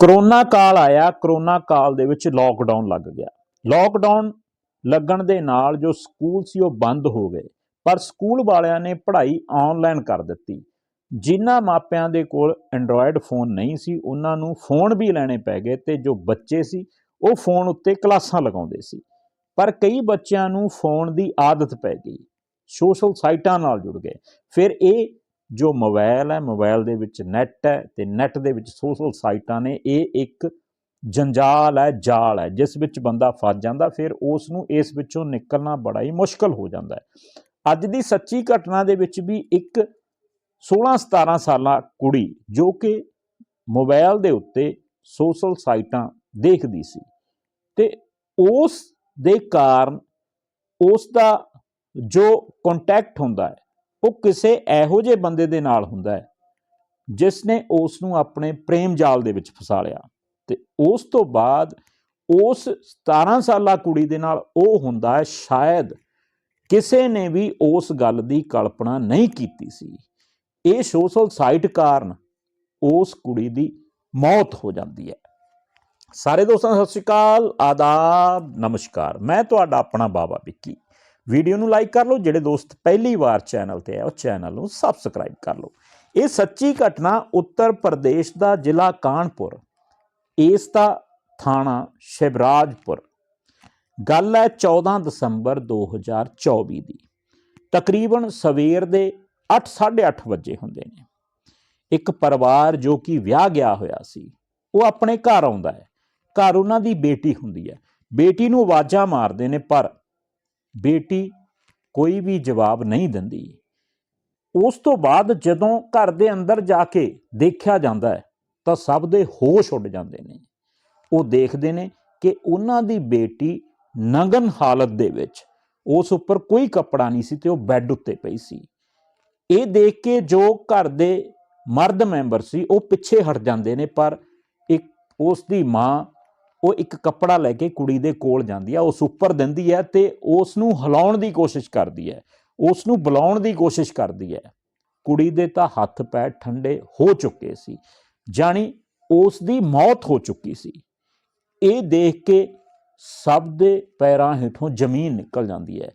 Corona ਕਾਲ ਆਇਆ, corona ਕਾਲ ਦੇ ਵਿੱਚ ਲੋਕਡਾਊਨ ਲੱਗ ਗਿਆ। ਲੋਕਡਾਊਨ ਲੱਗਣ ਦੇ ਨਾਲ ਜੋ ਸਕੂਲ ਸੀ ਉਹ ਬੰਦ ਹੋ ਗਏ, ਪਰ ਸਕੂਲ ਵਾਲਿਆਂ ਨੇ ਪੜ੍ਹਾਈ ਆਨਲਾਈਨ ਕਰ ਦਿੱਤੀ। ਜਿਨ੍ਹਾਂ ਮਾਪਿਆਂ ਦੇ ਕੋਲ ਐਂਡਰੋਇਡ ਫੋਨ ਨਹੀਂ ਸੀ, ਉਹਨਾਂ ਨੂੰ ਫੋਨ ਵੀ ਲੈਣੇ ਪੈ ਗਏ ਤੇ ਜੋ ਬੱਚੇ ਸੀ, ਉਹ ਫੋਨ ਉੱਤੇ ਕਲਾਸਾਂ ਲਗਾਉਂਦੇ ਸੀ। ਪਰ ਕਈ ਬੱਚਿਆਂ ਨੂੰ ਫੋਨ ਦੀ ਆਦਤ ਪੈ ਗਈ ਸੋਸ਼ਲ ਸਾਈਟਾਂ ਨਾਲ ਜੁੜ ਗਏ। ਫਿਰ ਇਹ ਜੋ ਮੋਬਾਈਲ ਹੈ ਮੋਬਾਈਲ ਦੇ ਵਿੱਚ ਨੈਟ ਹੈ ਤੇ ਨੈਟ ਦੇ ਵਿੱਚ ਸੋਸ਼ਲ ਸਾਈਟਾਂ ਨੇ, ਇਹ ਇੱਕ ਜੰਜਾਲ ਹੈ, ਜਾਲ ਹੈ। ਜਿਸ ਵਿੱਚ ਬੰਦਾ ਫਸ ਜਾਂਦਾ, ਫਿਰ ਉਸ ਨੂੰ ਇਸ ਵਿੱਚੋਂ ਨਿਕਲਣਾ ਬੜਾ ਹੀ ਮੁਸ਼ਕਲ ਹੋ ਜਾਂਦਾ ਹੈ। ਅੱਜ ਦੀ ਸੱਚੀ ਘਟਨਾ ਦੇ ਵਿੱਚ ਵੀ ਇੱਕ 16 17 ਸਾਲਾ ਕੁੜੀ ਜੋ ਕਿ ਮੋਬਾਈਲ ਦੇ ਉੱਤੇ ਸੋਸ਼ਲ ਸਾਈਟਾਂ ਦੇਖਦੀ ਸੀ ਤੇ ਉਸ ਦੇ ਕਾਰਨ ਉਸ ਦਾ ਜੋ ਕੰਟੈਕਟ ਹੁੰਦਾ ਹੈ ਉਹ ਕਿਸੇ ਇਹੋ ਜਿਹੇ ਬੰਦੇ ਦੇ ਨਾਲ ਹੁੰਦਾ ਹੈ, ਜਿਸ ਨੇ ਉਸ ਨੂੰ ਆਪਣੇ ਪ੍ਰੇਮ ਜਾਲ ਦੇ ਵਿੱਚ ਫਸਾ ਲਿਆ। ਤੇ ਉਸ ਤੋਂ ਬਾਅਦ ਉਸ 17 ਸਾਲਾ ਕੁੜੀ ਦੇ ਨਾਲ ਉਹ ਹੁੰਦਾ ਹੈ, ਸ਼ਾਇਦ ਕਿਸੇ ਨੇ ਵੀ ਉਸ ਗੱਲ ਦੀ ਕਲਪਨਾ ਨਹੀਂ ਕੀਤੀ ਸੀ। ਇਹ ਸੋਸ਼ਲ ਸਾਈਟ ਕਾਰਨ ਉਸ ਕੁੜੀ ਦੀ ਮੌਤ ਹੋ ਜਾਂਦੀ ਹੈ। ਸਾਰੇ ਦੋਸਤਾਂ ਸਤਿ ਸ਼੍ਰੀ ਅਕਾਲ, ਆਦਾਬ, ਨਮਸਕਾਰ। ਮੈਂ ਤੁਹਾਡਾ ਆਪਣਾ ਬਾਬਾ ਵਿੱਕੀ। ਵੀਡੀਓ ਨੂੰ ਲਾਈਕ ਕਰ ਲਓ, ਜਿਹੜੇ ਦੋਸਤ ਪਹਿਲੀ ਵਾਰ ਚੈਨਲ ਤੇ ਆਏ ਉਹ ਚੈਨਲ ਨੂੰ ਸਬਸਕ੍ਰਾਈਬ ਕਰ ਲਓ। ਇਹ ਸੱਚੀ ਘਟਨਾ ਉੱਤਰ ਪ੍ਰਦੇਸ਼ ਦਾ ਜ਼ਿਲ੍ਹਾ ਕਾਨਪੁਰ ਇਸ ਦਾ ਥਾਣਾ ਸ਼ਿਵਰਾਜਪੁਰ। ਗੱਲ ਹੈ 14 ਦਸੰਬਰ 2024 ਦੀ। ਤਕਰੀਬਨ ਸਵੇਰ ਦੇ 8:30 ਵਜੇ ਹੁੰਦੇ ਨੇ। ਇੱਕ ਪਰਿਵਾਰ ਜੋ ਕਿ ਵਿਆਹ ਗਿਆ ਹੋਇਆ ਸੀ, ਉਹ ਆਪਣੇ ਘਰ ਆਉਂਦਾ ਹੈ। ਘਰ ਉਹਨਾਂ ਦੀ ਬੇਟੀ ਹੁੰਦੀ ਹੈ। ਬੇਟੀ ਨੂੰ ਆਵਾਜ਼ਾਂ ਮਾਰਦੇ ਨੇ, ਪਰ ਬੇਟੀ ਕੋਈ ਵੀ ਜਵਾਬ ਨਹੀਂ ਦਿੰਦੀ। ਉਸ ਤੋਂ ਬਾਅਦ ਜਦੋਂ ਘਰ ਦੇ ਅੰਦਰ ਜਾ ਕੇ ਦੇਖਿਆ ਜਾਂਦਾ ਹੈ, ਤਾਂ ਸਭ ਦੇ ਹੋਸ਼ ਉੱਡ ਜਾਂਦੇ ਨੇ। ਉਹ ਦੇਖਦੇ ਨੇ ਕਿ ਉਹਨਾਂ ਦੀ ਬੇਟੀ ਨਗਨ ਹਾਲਤ ਦੇ ਵਿੱਚ, ਉਸ ਉੱਪਰ ਕੋਈ ਕੱਪੜਾ ਨਹੀਂ ਸੀ ਤੇ ਉਹ ਬੈੱਡ ਉੱਤੇ ਪਈ ਸੀ। ਇਹ ਦੇਖ ਕੇ ਜੋ ਘਰ ਦੇ ਮਰਦ ਮੈਂਬਰ ਸੀ, ਉਹ ਪਿੱਛੇ ਹਟ ਜਾਂਦੇ ਨੇ, ਪਰ ਇੱਕ ਉਸ ਦੀ ਮਾਂ ਉਹ ਇੱਕ ਕੱਪੜਾ ਲੈ ਕੇ ਕੁੜੀ ਦੇ ਕੋਲ ਜਾਂਦੀ ਹੈ ਉਸ ਉੱਪਰ ਦਿੰਦੀ ਹੈ ਤੇ ਉਸ ਨੂੰ ਹਿਲਾਉਣ ਦੀ ਕੋਸ਼ਿਸ਼ ਕਰਦੀ ਹੈ ਉਸ ਨੂੰ ਬੁਲਾਉਣ ਦੀ ਕੋਸ਼ਿਸ਼ ਕਰਦੀ ਹੈ ਕੁੜੀ ਦੇ ਤਾਂ ਹੱਥ ਪੈਰ ਠੰਡੇ ਹੋ ਚੁੱਕੇ ਸੀ, ਜਾਣੀ ਉਸ ਦੀ ਮੌਤ ਹੋ ਚੁੱਕੀ ਸੀ। ਇਹ ਦੇਖ ਕੇ ਸਭ ਦੇ ਪੈਰਾਂ ਹੇਠੋਂ ਜ਼ਮੀਨ ਨਿਕਲ ਜਾਂਦੀ ਹੈ।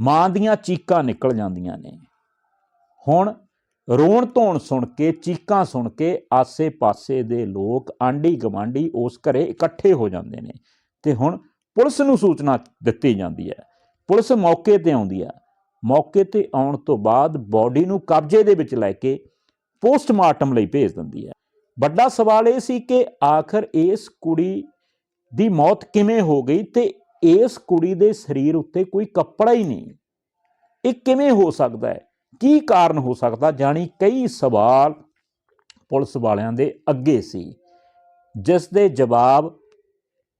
ਮਾਂ ਦੀਆਂ ਚੀਕਾਂ ਨਿਕਲ ਜਾਂਦੀਆਂ ਨੇ। ਹੁਣ ਰੋਣ ਧੋਣ ਸੁਣ ਕੇ, ਚੀਕਾਂ ਸੁਣ ਕੇ ਆਸੇ-ਪਾਸੇ ਦੇ ਲੋਕ ਆਂਢੀ ਗਵਾਂਢੀ ਉਸ ਘਰੇ ਇਕੱਠੇ ਹੋ ਜਾਂਦੇ ਨੇ ਤੇ ਹੁਣ ਪੁਲਿਸ ਨੂੰ ਸੂਚਨਾ ਦਿੱਤੀ ਜਾਂਦੀ ਹੈ। ਪੁਲਿਸ ਮੌਕੇ ਤੇ ਆਉਂਦੀ ਹੈ। ਮੌਕੇ ਤੇ ਆਉਣ ਤੋਂ ਬਾਅਦ ਬਾਡੀ ਨੂੰ ਕਬਜ਼ੇ ਦੇ ਵਿੱਚ ਲੈ ਕੇ ਪੋਸਟਮਾਰਟਮ ਲਈ ਭੇਜ ਦਿੰਦੀ ਹੈ। ਵੱਡਾ ਸਵਾਲ ਇਹ ਸੀ ਕਿ ਆਖਰ ਇਸ ਕੁੜੀ ਦੀ ਮੌਤ ਕਿਵੇਂ ਹੋ ਗਈ ਤੇ ਇਸ ਕੁੜੀ ਦੇ ਸਰੀਰ ਉੱਤੇ ਕੋਈ ਕੱਪੜਾ ਹੀ ਨਹੀਂ। ਇਹ ਕਿਵੇਂ ਹੋ ਸਕਦਾ ਹੈ? ਕੀ ਕਾਰਨ ਹੋ ਸਕਦਾ? ਜਾਣੀ ਕਈ ਸਵਾਲ ਪੁਲਿਸ ਵਾਲਿਆਂ ਦੇ ਅੱਗੇ ਸੀ। ਜਿਸ ਦੇ ਜਵਾਬ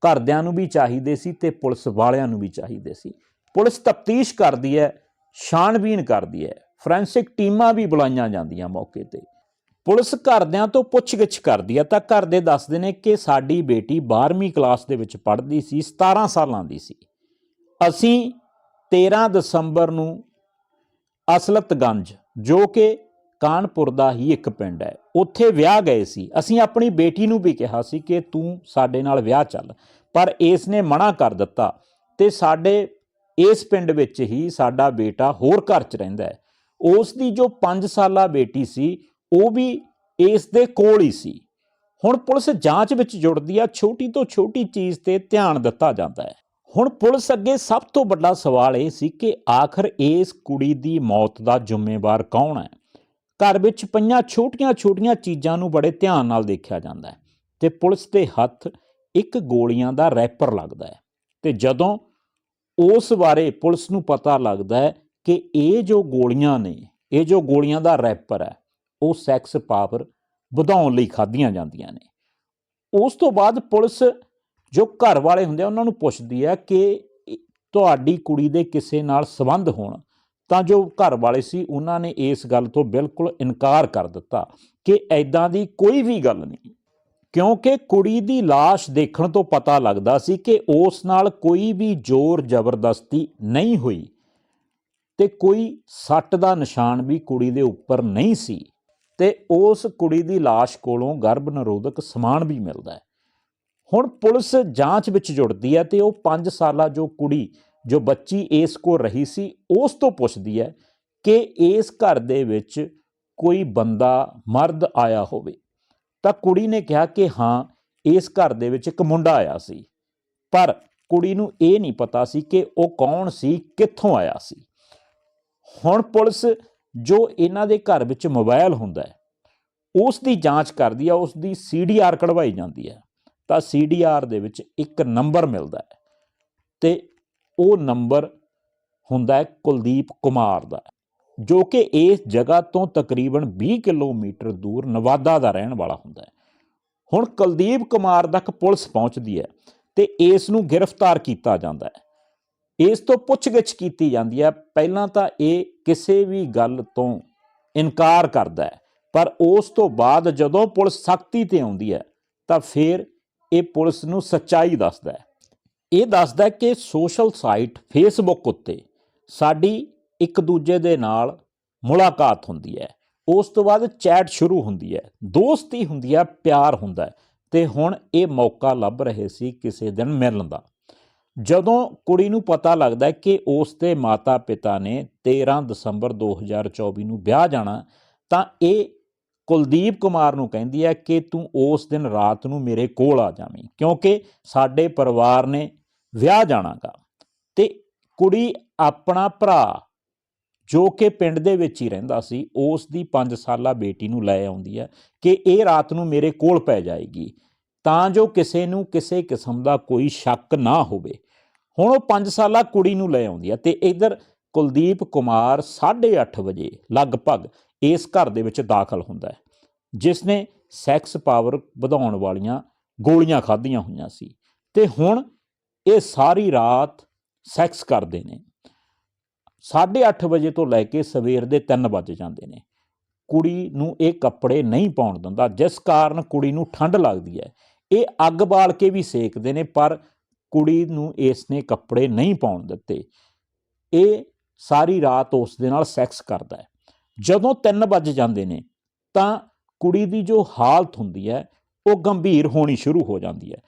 ਘਰਦਿਆਂ ਨੂੰ ਵੀ ਚਾਹੀਦੇ ਸੀ ਤੇ ਪੁਲਿਸ ਵਾਲਿਆਂ ਨੂੰ ਵੀ ਚਾਹੀਦੇ ਸੀ। ਪੁਲਿਸ ਤਫਤੀਸ਼ ਕਰਦੀ ਹੈ ਛਾਣਬੀਨ ਕਰਦੀ ਹੈ। ਫੋਰੈਂਸਿਕ ਟੀਮਾਂ ਵੀ ਬੁਲਾਈਆਂ ਜਾਂਦੀਆਂ ਮੌਕੇ ਤੇ। ਪੁਲਿਸ ਘਰਦਿਆਂ ਤੋਂ ਪੁੱਛਗਿੱਛ ਕਰਦੀ ਹੈ। ਤਾਂ ਘਰ ਦੇ ਦੱਸਦੇ ਨੇ ਕਿ ਸਾਡੀ ਬੇਟੀ 12ਵੀਂ ਕਲਾਸ ਦੇ ਵਿੱਚ ਪੜ੍ਹਦੀ ਸੀ 17 ਸਾਲਾਂ ਦੀ ਸੀ। ਅਸੀਂ 13 ਦਸੰਬਰ ਨੂੰ ਅਸਲਤਗੰਜ ਜੋ ਕਿ ਕਾਨਪੁਰ ਦਾ ਹੀ ਇੱਕ ਪਿੰਡ ਹੈ। ਉੱਥੇ ਵਿਆਹ ਗਏ ਸੀ। ਅਸੀਂ ਆਪਣੀ ਬੇਟੀ ਨੂੰ ਵੀ ਕਿਹਾ ਸੀ ਕਿ ਤੂੰ ਸਾਡੇ ਨਾਲ ਵਿਆਹ ਚੱਲ, ਪਰ ਇਸ ਨੇ ਮਨਾ ਕਰ ਦਿੱਤਾ ਤੇ ਸਾਡੇ, ਇਸ ਪਿੰਡ ਵਿੱਚ ਹੀ ਸਾਡਾ ਬੇਟਾ ਹੋਰ ਘਰ 'ਚ ਰਹਿੰਦਾ ਹੈ। ਉਸ ਦੀ ਜੋ 5 ਸਾਲਾ ਬੇਟੀ ਸੀ, ਉਹ ਵੀ ਇਸ ਦੇ ਕੋਲ ਹੀ ਸੀ। ਹੁਣ ਪੁਲਿਸ ਜਾਂਚ ਵਿੱਚ ਜੁੜਦੀ ਆ, ਛੋਟੀ ਤੋਂ ਛੋਟੀ ਚੀਜ਼ ਤੇ ਧਿਆਨ ਦਿੱਤਾ ਜਾਂਦਾ ਹੈ। ਹੁਣ ਪੁਲਿਸ ਅੱਗੇ ਸਭ ਤੋਂ ਵੱਡਾ ਸਵਾਲ ਇਹ ਸੀ ਕਿ ਆਖਰ ਇਸ ਕੁੜੀ ਦੀ ਮੌਤ ਦਾ ਜ਼ਿੰਮੇਵਾਰ ਕੌਣ ਹੈ? ਘਰ ਵਿੱਚ ਪਈਆਂ ਛੋਟੀਆਂ-ਛੋਟੀਆਂ ਚੀਜ਼ਾਂ ਨੂੰ ਬੜੇ ਧਿਆਨ ਨਾਲ ਦੇਖਿਆ ਜਾਂਦਾ ਹੈ ਤੇ ਪੁਲਿਸ ਦੇ ਹੱਥ ਇੱਕ ਗੋਲੀਆਂ ਦਾ ਰੈਪਰ ਲੱਗਦਾ ਹੈ ਤੇ ਜਦੋਂ ਉਸ ਬਾਰੇ ਪੁਲਿਸ ਨੂੰ ਪਤਾ ਲੱਗਦਾ ਹੈ ਕਿ ਇਹ ਜੋ ਗੋਲੀਆਂ ਨੇ, ਇਹ ਜੋ ਗੋਲੀਆਂ ਦਾ ਰੈਪਰ ਹੈ, ਉਹ ਸੈਕਸ ਪਾਵਰ ਵਧਾਉਣ ਲਈ ਖਾਧੀਆਂ ਜਾਂਦੀਆਂ ਨੇ। ਉਸ ਤੋਂ ਬਾਅਦ ਪੁਲਿਸ ਜੋ ਘਰ ਵਾਲੇ ਹੁੰਦੇ ਆ, ਉਹਨਾਂ ਨੂੰ ਪੁੱਛਦੀ ਹੈ ਕਿ ਤੁਹਾਡੀ ਕੁੜੀ ਦੇ ਕਿਸੇ ਨਾਲ ਸੰਬੰਧ ਹੋਣ। ਤਾਂ ਜੋ ਘਰ ਵਾਲੇ ਸੀ, ਉਹਨਾਂ ਨੇ ਇਸ ਗੱਲ ਤੋਂ ਬਿਲਕੁਲ ਇਨਕਾਰ ਕਰ ਦਿੱਤਾ ਕਿ ਐਦਾਂ ਦੀ ਕੋਈ ਵੀ ਗੱਲ ਨਹੀਂ। ਕਿਉਂਕਿ ਕੁੜੀ ਦੀ লাশ ਦੇਖਣ ਤੋਂ ਪਤਾ ਲੱਗਦਾ ਸੀ ਕਿ ਉਸ ਨਾਲ ਕੋਈ ਵੀ ਜ਼ੋਰ ਜ਼ਬਰਦਸਤੀ ਨਹੀਂ ਹੋਈ ਤੇ ਕੋਈ ਸੱਟ ਦਾ ਨਿਸ਼ਾਨ ਵੀ ਕੁੜੀ ਦੇ ਉੱਪਰ ਨਹੀਂ ਸੀ ਤੇ ਉਸ ਕੁੜੀ ਦੀ ਲਾਸ਼ ਕੋਲੋਂ ਗਰਭ ਨਿਰੋਧਕ ਸਮਾਨ ਵੀ ਮਿਲਦਾ ਹੈ। ਹੁਣ ਪੁਲਿਸ ਜਾਂਚ ਵਿੱਚ ਜੁੜਦੀ ਹੈ ਤੇ ਉਹ 5 ਸਾਲਾ ਜੋ ਕੁੜੀ, ਜੋ ਬੱਚੀ ਇਸ ਕੋਲ ਰਹੀ ਸੀ, ਉਸ ਤੋਂ ਪੁੱਛਦੀ ਹੈ ਕਿ ਇਸ ਘਰ ਦੇ ਵਿੱਚ ਕੋਈ ਬੰਦਾ ਮਰਦ ਆਇਆ ਹੋਵੇ। ਤਾਂ ਕੁੜੀ ਨੇ ਕਿਹਾ ਕਿ ਹਾਂ, ਇਸ ਘਰ ਦੇ ਵਿੱਚ ਇੱਕ ਮੁੰਡਾ ਆਇਆ ਸੀ। ਪਰ ਕੁੜੀ ਨੂੰ ਇਹ ਨਹੀਂ ਪਤਾ ਸੀ ਕਿ ਉਹ ਕੌਣ ਸੀ, ਕਿੱਥੋਂ ਆਇਆ ਸੀ। ਹੁਣ ਪੁਲਿਸ ਜੋ ਇਹਨਾਂ ਦੇ ਘਰ ਵਿੱਚ ਮੋਬਾਈਲ ਹੁੰਦਾ ਹੈ, ਉਸ ਦੀ ਜਾਂਚ ਕਰਦੀ ਹੈ, ਉਸ ਦੀ ਸੀਡੀਆਰ ਕਢਵਾਈ ਜਾਂਦੀ ਹੈ। ਤਾਂ ਸੀਡੀਆਰ ਦੇ ਵਿੱਚ ਇੱਕ ਨੰਬਰ ਮਿਲਦਾ ਹੈ ਤੇ ਉਹ ਨੰਬਰ ਹੁੰਦਾ ਹੈ ਕੁਲਦੀਪ ਕੁਮਾਰ ਦਾ, ਜੋ ਕਿ ਇਸ ਜਗ੍ਹਾ ਤੋਂ ਤਕਰੀਬਨ 20 ਕਿਲੋਮੀਟਰ ਦੂਰ ਨਵਾਦਾ ਦਾ ਰਹਿਣ ਵਾਲਾ ਹੁੰਦਾ ਹੈ। ਹੁਣ ਕੁਲਦੀਪ ਕੁਮਾਰ ਤੱਕ ਪੁਲਿਸ ਪਹੁੰਚਦੀ ਹੈ ਤੇ ਇਸ ਨੂੰ ਗ੍ਰਿਫਤਾਰ ਕੀਤਾ ਜਾਂਦਾ ਹੈ। ਇਸ ਤੋਂ ਪੁੱਛਗਿੱਛ ਕੀਤੀ ਜਾਂਦੀ ਹੈ, ਪਹਿਲਾਂ ਤਾਂ ਇਹ ਕਿਸੇ ਵੀ ਗੱਲ ਤੋਂ ਇਨਕਾਰ ਕਰਦਾ ਹੈ, ਪਰ ਉਸ ਤੋਂ ਬਾਅਦ ਜਦੋਂ ਪੁਲਿਸ ਸਖਤੀ ਤੇ ਆਉਂਦੀ ਹੈ ਤਾਂ ਫਿਰ ਇਹ ਪੁਲਿਸ ਨੂੰ ਸੱਚਾਈ ਦੱਸਦਾ ਹੈ। ਇਹ ਦੱਸਦਾ ਹੈ ਕਿ ਸੋਸ਼ਲ ਸਾਈਟ ਫੇਸਬੁੱਕ ਉੱਤੇ ਸਾਡੀ ਇੱਕ ਦੂਜੇ ਦੇ ਨਾਲ ਮੁਲਾਕਾਤ ਹੁੰਦੀ ਹੈ। ਉਸ ਤੋਂ ਬਾਅਦ ਚੈਟ ਸ਼ੁਰੂ ਹੁੰਦੀ ਹੈ। ਦੋਸਤੀ ਹੁੰਦੀ ਹੈ, ਪਿਆਰ ਹੁੰਦਾ ਹੈ। ਤੇ ਹੁਣ ਇਹ ਮੌਕਾ ਲੱਭ ਰਹੇ ਸੀ ਕਿਸੇ ਦਿਨ ਮਿਲਣ ਦਾ। ਜਦੋਂ ਕੁੜੀ ਨੂੰ ਪਤਾ ਲੱਗਦਾ ਕਿ ਉਸ ਦੇ ਮਾਤਾ-ਪਿਤਾ ਨੇ 13 ਦਸੰਬਰ 2024 ਨੂੰ ਵਿਆਹ ਜਾਣਾ, ਤਾਂ ਇਹ ਕੁਲਦੀਪ ਕੁਮਾਰ ਨੂੰ ਕਹਿੰਦੀ ਹੈ ਕਿ ਤੂੰ ਉਸ ਦਿਨ ਰਾਤ ਨੂੰ ਮੇਰੇ ਕੋਲ ਆ ਜਾਵੀਂ, ਕਿਉਂਕਿ ਸਾਡੇ ਪਰਿਵਾਰ ਨੇ ਵਿਆਹ ਜਾਣਾਗਾ। ਤੇ ਕੁੜੀ ਆਪਣਾ ਭਰਾ ਜੋ ਕਿ ਪਿੰਡ ਦੇ ਵਿੱਚ ਹੀ ਰਹਿੰਦਾ ਸੀ, ਉਸ ਦੀ 5 ਸਾਲਾ ਬੇਟੀ ਨੂੰ ਲੈ ਆਉਂਦੀ ਹੈ ਕਿ ਇਹ ਰਾਤ ਨੂੰ ਮੇਰੇ ਕੋਲ ਪੈ ਜਾਏਗੀ, ਤਾਂ ਜੋ ਕਿਸੇ ਨੂੰ ਕਿਸੇ ਕਿਸਮ ਦਾ ਕੋਈ ਸ਼ੱਕ ਨਾ ਹੋਵੇ। ਹੁਣ ਉਹ 5 ਸਾਲਾ ਕੁੜੀ ਨੂੰ ਲੈ ਆਉਂਦੀ ਹੈ ਤੇ ਇਧਰ ਕੁਲਦੀਪ ਕੁਮਾਰ 8:30 ਵਜੇ ਲਗਭਗ ਇਸ ਘਰ ਦੇ ਵਿੱਚ ਦਾਖਲ ਹੁੰਦਾ ਹੈ। ਜਿਸ ਨੇ ਸੈਕਸ ਪਾਵਰ ਵਧਾਉਣ ਵਾਲੀਆਂ ਗੋਲੀਆਂ ਖਾਧੀਆਂ ਹੋਈਆਂ ਸੀ। ਤੇ ਹੁਣ ਇਹ ਸਾਰੀ ਰਾਤ ਸੈਕਸ ਕਰਦੇ ਨੇ। 8:30 ਵਜੇ ਤੋਂ ਲੈ ਕੇ ਸਵੇਰ ਦੇ 3 ਵਜੇ ਜਾਂਦੇ ਨੇ। ਕੁੜੀ ਨੂੰ ਇਹ ਕੱਪੜੇ ਨਹੀਂ ਪਾਉਣ ਦਿੰਦਾ, ਜਿਸ ਕਾਰਨ ਕੁੜੀ ਨੂੰ ਠੰਡ ਲੱਗਦੀ ਹੈ। ਇਹ ਅੱਗ ਬਾਲ ਕੇ ਵੀ ਸੇਕਦੇ ਨੇ, ਪਰ ਕੁੜੀ ਨੂੰ ਇਸ ਨੇ ਕੱਪੜੇ ਨਹੀਂ ਪਾਉਣ ਦਿੱਤੇ। ਇਹ ਸਾਰੀ ਰਾਤ ਉਸ ਦੇ ਨਾਲ ਸੈਕਸ ਕਰਦਾ ਹੈ। ਜਦੋਂ 3 ਵੱਜ ਜਾਂਦੇ ਨੇ, ਤਾਂ ਕੁੜੀ ਦੀ ਜੋ ਹਾਲਤ ਹੁੰਦੀ ਹੈ, ਉਹ ਗੰਭੀਰ ਹੋਣੀ ਸ਼ੁਰੂ ਹੋ ਜਾਂਦੀ ਹੈ।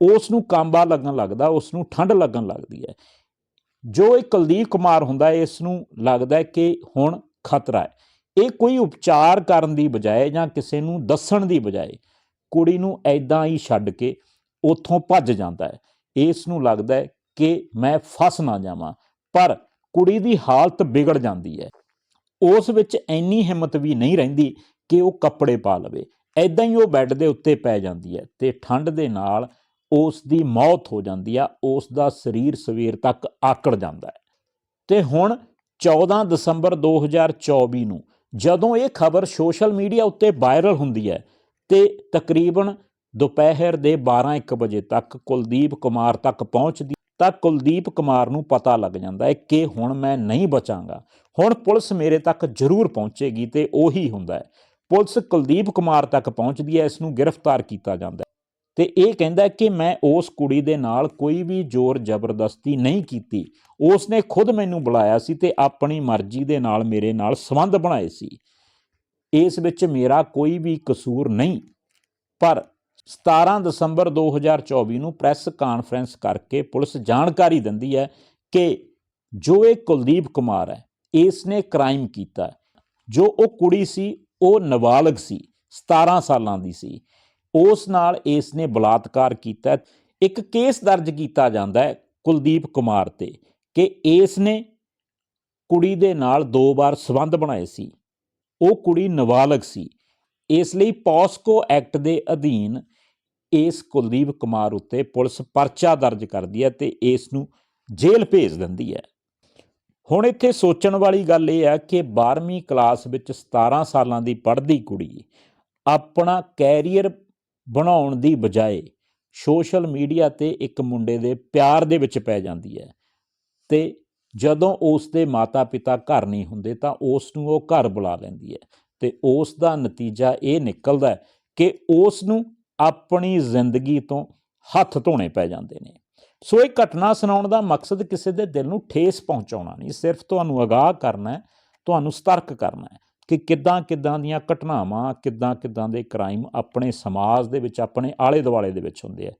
ਉਸ ਨੂੰ ਕਾਂਬਾ ਲੱਗਣ ਲੱਗਦਾ ਉਸ ਨੂੰ ਠੰਡ ਲੱਗਣ ਲੱਗਦੀ ਹੈ। ਜੋ ਇਹ ਕੁਲਦੀਪ ਕੁਮਾਰ ਹੁੰਦਾ ਇਸ ਨੂੰ ਲੱਗਦਾ ਕਿ ਹੁਣ ਖਤਰਾ ਹੈ। ਇਹ ਕੋਈ ਉਪਚਾਰ ਕਰਨ ਦੀ ਬਜਾਏ ਜਾਂ ਕਿਸੇ ਨੂੰ ਦੱਸਣ ਦੀ ਬਜਾਏ, ਕੁੜੀ ਨੂੰ ਐਦਾਂ ਹੀ ਛੱਡ ਕੇ ਉੱਥੋਂ ਭੱਜ ਜਾਂਦਾ ਹੈ। ਇਸ ਨੂੰ ਲੱਗਦਾ ਕਿ ਮੈਂ ਫਸ ਨਾ ਜਾਵਾਂ, ਪਰ ਕੁੜੀ ਦੀ ਹਾਲਤ ਵਿਗੜ ਜਾਂਦੀ ਹੈ। ਉਸ ਵਿੱਚ ਇੰਨੀ ਹਿੰਮਤ ਵੀ ਨਹੀਂ ਰਹਿੰਦੀ ਕਿ ਉਹ ਕੱਪੜੇ ਪਾ ਲਵੇ। ਐਦਾਂ ਹੀ ਉਹ ਬੈੱਡ ਦੇ ਉੱਤੇ ਪੈ ਜਾਂਦੀ ਹੈ ਤੇ ਠੰਡ ਦੇ ਨਾਲ ਉਸ ਦੀ ਮੌਤ ਹੋ ਜਾਂਦੀ ਆ ਉਸ ਦਾ ਸਰੀਰ ਸਵੇਰ ਤੱਕ ਆਕੜ ਜਾਂਦਾ ਹੈ। ਤੇ ਹੁਣ 14 ਦਸੰਬਰ 2024 ਨੂੰ ਜਦੋਂ ਇਹ ਖਬਰ ਸੋਸ਼ਲ ਮੀਡੀਆ ਉੱਤੇ ਵਾਇਰਲ ਹੁੰਦੀ ਹੈ ਤੇ ਤਕਰੀਬਨ ਦੁਪਹਿਰ ਦੇ 12-1 ਵਜੇ ਤੱਕ ਕੁਲਦੀਪ ਕੁਮਾਰ ਤੱਕ ਪਹੁੰਚਦੀ ਤਾਂ ਕੁਲਦੀਪ ਕੁਮਾਰ ਨੂੰ ਪਤਾ ਲੱਗ ਜਾਂਦਾ ਹੈ ਕਿ ਹੁਣ ਮੈਂ ਨਹੀਂ ਬਚਾਂਗਾ। ਹੁਣ ਪੁਲਿਸ ਮੇਰੇ ਤੱਕ ਜ਼ਰੂਰ ਪਹੁੰਚੇਗੀ ਤੇ ਉਹੀ ਹੁੰਦਾ ਹੈ। ਪੁਲਿਸ ਕੁਲਦੀਪ ਕੁਮਾਰ ਤੱਕ ਪਹੁੰਚਦੀ ਹੈ, ਇਸ ਨੂੰ ਗ੍ਰਿਫਤਾਰ ਕੀਤਾ ਜਾਂਦਾ ਹੈ। ਤੇ ਇਹ ਕਹਿੰਦਾ ਕਿ ਮੈਂ ਉਸ ਕੁੜੀ ਦੇ ਨਾਲ ਕੋਈ ਵੀ ਜ਼ੋਰ ਜ਼ਬਰਦਸਤੀ ਨਹੀਂ ਕੀਤੀ। ਉਸ ਨੇ ਖੁਦ ਮੈਨੂੰ ਬੁਲਾਇਆ ਸੀ ਤੇ ਆਪਣੀ ਮਰਜ਼ੀ ਦੇ ਨਾਲ ਮੇਰੇ ਨਾਲ ਸੰਬੰਧ ਬਣਾਏ ਸੀ। ਇਸ ਵਿੱਚ ਮੇਰਾ ਕੋਈ ਵੀ ਕਸੂਰ ਨਹੀਂ। ਪਰ 17 ਦਸੰਬਰ 2024 ਨੂੰ ਪ੍ਰੈਸ ਕਾਨਫਰੰਸ ਕਰਕੇ ਪੁਲਿਸ ਜਾਣਕਾਰੀ ਦਿੰਦੀ ਹੈ ਕਿ ਜੋ ਇਹ ਕੁਲਦੀਪ ਕੁਮਾਰ ਹੈ ਇਸ ਨੇ ਕ੍ਰਾਈਮ ਕੀਤਾ ਜੋ ਉਹ ਕੁੜੀ ਸੀ, ਉਹ ਨਾਬਾਲਗ ਸੀ 17 ਸਾਲਾਂ ਦੀ ਸੀ। ਉਸ ਨਾਲ ਇਸ ਨੇ ਬਲਾਤਕਾਰ ਕੀਤਾ ਇੱਕ ਕੇਸ ਦਰਜ ਕੀਤਾ ਜਾਂਦਾ ਹੈ ਕੁਲਦੀਪ ਕੁਮਾਰ ਤੇ ਕਿ ਇਸ ਨੇ ਕੁੜੀ ਦੇ ਨਾਲ ਦੋ ਵਾਰ ਸਬੰਧ ਬਣਾਏ ਸੀ। ਉਹ ਕੁੜੀ ਨਾਬਾਲਗ ਸੀ। ਇਸ ਲਈ ਪੋਸਕੋ ਐਕਟ ਦੇ ਅਧੀਨ ਇਸ ਕੁਲਦੀਪ ਕੁਮਾਰ ਉੱਤੇ ਪੁਲਿਸ ਪਰਚਾ ਦਰਜ ਕਰਦੀ ਹੈ ਤੇ ਇਸ ਨੂੰ ਜੇਲ੍ਹ ਭੇਜ ਦਿੰਦੀ ਹੈ। ਹੁਣ ਇੱਥੇ ਸੋਚਣ ਵਾਲੀ ਗੱਲ ਇਹ ਹੈ ਕਿ 12ਵੀਂ ਕਲਾਸ ਵਿੱਚ 17 ਸਾਲਾਂ ਦੀ ਪੜ੍ਹਦੀ ਕੁੜੀ ਆਪਣਾ ਕੈਰੀਅਰ ਬਣਾਉਣ ਦੀ ਬਜਾਏ ਸੋਸ਼ਲ ਮੀਡੀਆ ਤੇ ਇੱਕ ਮੁੰਡੇ ਦੇ ਪਿਆਰ ਦੇ ਵਿੱਚ ਪੈ ਜਾਂਦੀ ਹੈ ਤੇ ਜਦੋਂ ਉਸ ਦੇ ਮਾਤਾ-ਪਿਤਾ ਘਰ ਨਹੀਂ ਹੁੰਦੇ ਤਾਂ ਉਸ ਨੂੰ ਉਹ ਘਰ ਬੁਲਾ ਲੈਂਦੀ ਹੈ ਤੇ ਉਸ ਦਾ ਨਤੀਜਾ ਇਹ ਨਿਕਲਦਾ ਕਿ ਉਸ ਨੂੰ ਆਪਣੀ ਜ਼ਿੰਦਗੀ ਤੋਂ ਹੱਥ ਧੋਣੇ ਪੈ ਜਾਂਦੇ ਨੇ। ਸੋ ਇਹ ਘਟਨਾ ਸੁਣਾਉਣ ਦਾ ਮਕਸਦ ਕਿਸੇ ਦੇ ਦਿਲ ਨੂੰ ਠੇਸ ਪਹੁੰਚਾਉਣਾ ਨਹੀਂ। ਸਿਰਫ ਤੁਹਾਨੂੰ ਅਗਾਹ ਕਰਨਾ ਹੈ, ਤੁਹਾਨੂੰ ਸਤਰਕ ਕਰਨਾ ਹੈ ਕਿ ਕਿੱਦਾਂ ਕਿੱਦਾਂ ਦੀਆਂ ਘਟਨਾਵਾਂ, ਕਿੱਦਾਂ ਕਿੱਦਾਂ ਦੇ ਕ੍ਰਾਈਮ ਆਪਣੇ ਸਮਾਜ ਦੇ ਵਿੱਚ, ਆਪਣੇ ਆਲੇ ਦੁਆਲੇ ਦੇ ਵਿੱਚ ਹੁੰਦੇ ਆ।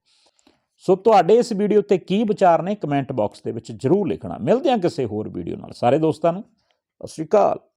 ਸੋ ਤੁਹਾਡੇ ਇਸ ਵੀਡੀਓ ਤੇ ਕੀ ਵਿਚਾਰ ਨੇ, ਕਮੈਂਟ ਬਾਕਸ ਦੇ ਵਿੱਚ ਜਰੂਰ ਲਿਖਣਾ। ਮਿਲਦੇ ਹਾਂ ਕਿਸੇ ਹੋਰ ਵੀਡੀਓ ਨਾਲ। ਸਾਰੇ ਦੋਸਤਾਂ ਨੂੰ, ਸਤਿ ਸ਼੍ਰੀ ਅਕਾਲ।